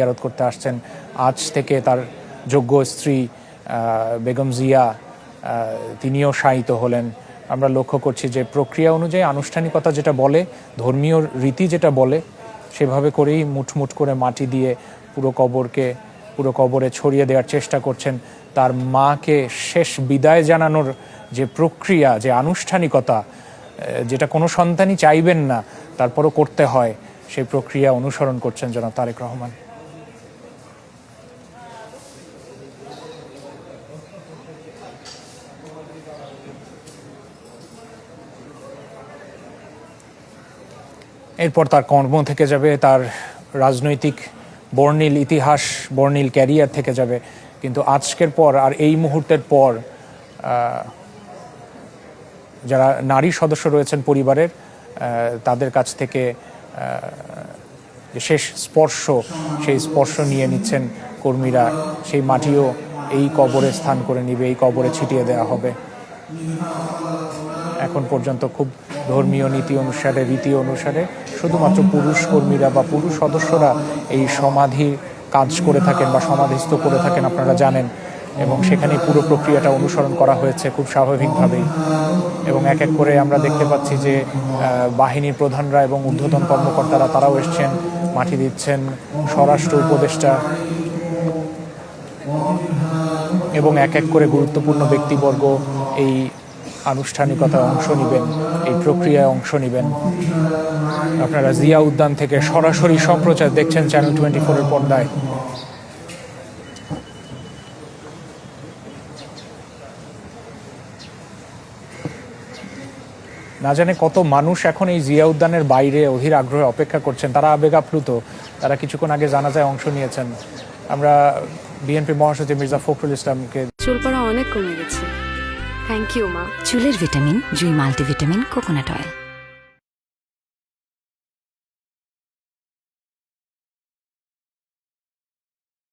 জিয়ারত করতে আসছেন। আজ থেকে তার যোগ্য স্ত্রী বেগম জিয়া তিনিও শায়িত হলেন। আমরা লক্ষ্য করছি যে প্রক্রিয়া অনুযায়ী আনুষ্ঠানিকতা যেটা বলে, ধর্মীয় রীতি যেটা বলে, সেভাবে করেই মুঠমুঠ করে মাটি দিয়ে পুরো কবরকে, পুরো কবরে ছড়িয়ে দেওয়ার চেষ্টা করছেন। তার মাকে শেষ বিদায় জানানোর যে প্রক্রিয়া, যে আনুষ্ঠানিকতা যেটা কোনো সন্তানই চাইবেন না, তারপরও করতে হয় সেই প্রক্রিয়া অনুসরণ করছেন জনাব তারেক রহমান। এরপর তার কর্ম থেকে যাবে, তার রাজনৈতিক বর্ণিল ইতিহাস, বর্ণিল ক্যারিয়ার থেকে যাবে। কিন্তু আজকের পর আর এই মুহূর্তের পর যারা নারী সদস্য রয়েছেন পরিবারের তাদের কাছ থেকে শেষ স্পর্শ, সেই স্পর্শ নিয়ে নিচ্ছেন কর্মীরা। সেই মাটিও এই কবরে স্থান করে নিবে, এই কবরে ছিটিয়ে দেওয়া হবে। এখন পর্যন্ত খুব ধর্মীয় নীতি অনুসারে, রীতি অনুসারে শুধুমাত্র পুরুষ কর্মীরা বা পুরুষ সদস্যরা এই সমাধি কাজ করে থাকেন বা সমাধিস্থ করে থাকেন আপনারা জানেন। এবং সেখানে পুরো প্রক্রিয়াটা অনুসরণ করা হয়েছে খুব স্বাভাবিকভাবেই। এবং এক এক করে আমরা দেখতে পাচ্ছি যে বাহিনীর প্রধানরা এবং ঊর্ধ্বতন কর্মকর্তারা তারাও এসছেন, মাটি দিচ্ছেন, স্বরাষ্ট্র উপদেষ্টা এবং এক এক করে গুরুত্বপূর্ণ ব্যক্তিবর্গ এই আনুষ্ঠানিকতায় অংশ নেবেন, এই প্রক্রিয়ায় অংশ নেবেন। আপনারা জিয়া উদ্যান থেকে সরাসরি সম্প্রচার দেখছেন চ্যানেল টোয়েন্টি ফোরের পর্দায়। না জানে কত মানুষ এখন এই জিয়া উদ্যানের বাইরে অধীর আগ্রহে অপেক্ষা করছেন। তারা আবেগ আপ্লুত। তারা কিছুক্ষণ আগে জানাজায় অংশ নিয়েছেন। আমরা বিএনপি মহাসচিব মির্জা ফখরুল ইসলামকে চুল পড়া অনেক কমে গেছে। থ্যাংক ইউ মা চুলের vitamin Jui multivitamin coconut oil.